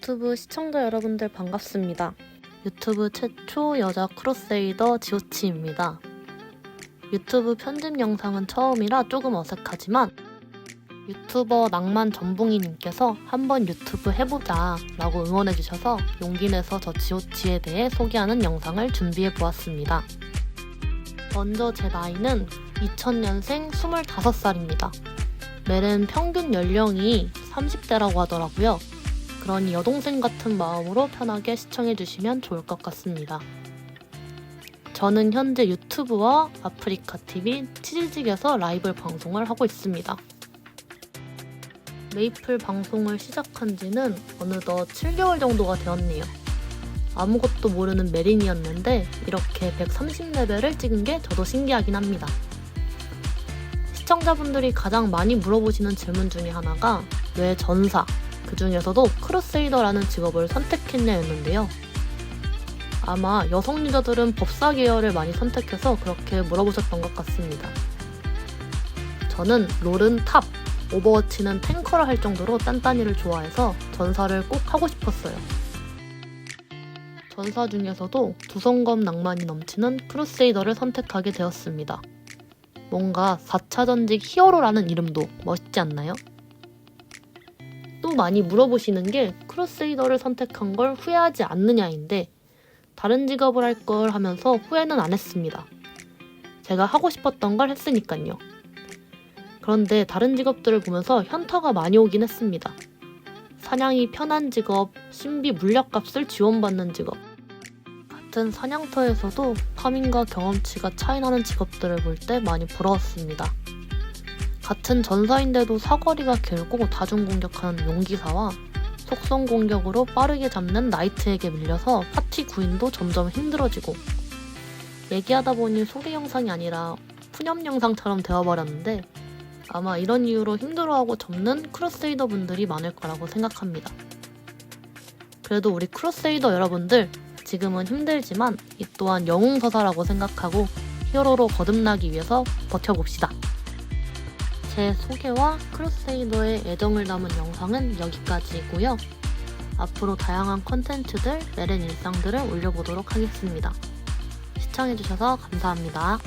유튜브 시청자 여러분들 반갑습니다. 유튜브 최초 여자 크로세이더 지오치입니다. 유튜브 편집 영상은 처음이라 조금 어색하지만 유튜버 낭만 전봉이님께서 한번 유튜브 해보자 라고 응원해주셔서 용기 내서 저 지오치에 대해 소개하는 영상을 준비해 보았습니다. 먼저 제 나이는 2000년생 25살입니다. 메렌 평균 연령이 30대라고 하더라고요. 그러니 여동생 같은 마음으로 편하게 시청해 주시면 좋을 것 같습니다. 저는 현재 유튜브와 아프리카 TV, 치즈직에서 라이브 방송을 하고 있습니다. 메이플 방송을 시작한 지는 어느덧 7개월 정도가 되었네요. 아무것도 모르는 메린이었는데 이렇게 130레벨을 찍은 게 저도 신기하긴 합니다. 시청자분들이 가장 많이 물어보시는 질문 중에 하나가 왜 전사, 그 중에서도 크루세이더라는 직업을 선택했냐였는데요. 아마 여성 유저들은 법사 계열을 많이 선택해서 그렇게 물어보셨던 것 같습니다. 저는 롤은 탑, 오버워치는 탱커를 할 정도로 딴딴이를 좋아해서 전사를 꼭 하고 싶었어요. 전사 중에서도 두성검 낭만이 넘치는 크루세이더를 선택하게 되었습니다. 뭔가 4차 전직 히어로라는 이름도 멋있지 않나요? 또 많이 물어보시는 게 크루세이더를 선택한 걸 후회하지 않느냐인데 다른 직업을 할 걸 하면서 후회는 안 했습니다. 제가 하고 싶었던 걸 했으니까요. 그런데 다른 직업들을 보면서 현타가 많이 오긴 했습니다. 사냥이 편한 직업, 신비 물약값을 지원받는 직업. 같은 사냥터에서도 파밍과 경험치가 차이나는 직업들을 볼 때 많이 부러웠습니다. 같은 전사인데도 사거리가 길고 다중 공격하는 용기사와 속성 공격으로 빠르게 잡는 나이트에게 밀려서 파티 구인도 점점 힘들어지고 얘기하다 보니 소개 영상이 아니라 푸념 영상처럼 되어버렸는데 아마 이런 이유로 힘들어하고 접는 크루세이더 분들이 많을 거라고 생각합니다. 그래도 우리 크루세이더 여러분들 지금은 힘들지만 이 또한 영웅서사라고 생각하고 히어로로 거듭나기 위해서 버텨봅시다. 제 소개와 크루세이더의 애정을 담은 영상은 여기까지이고요. 앞으로 다양한 컨텐츠들, 메렌 일상들을 올려보도록 하겠습니다. 시청해주셔서 감사합니다.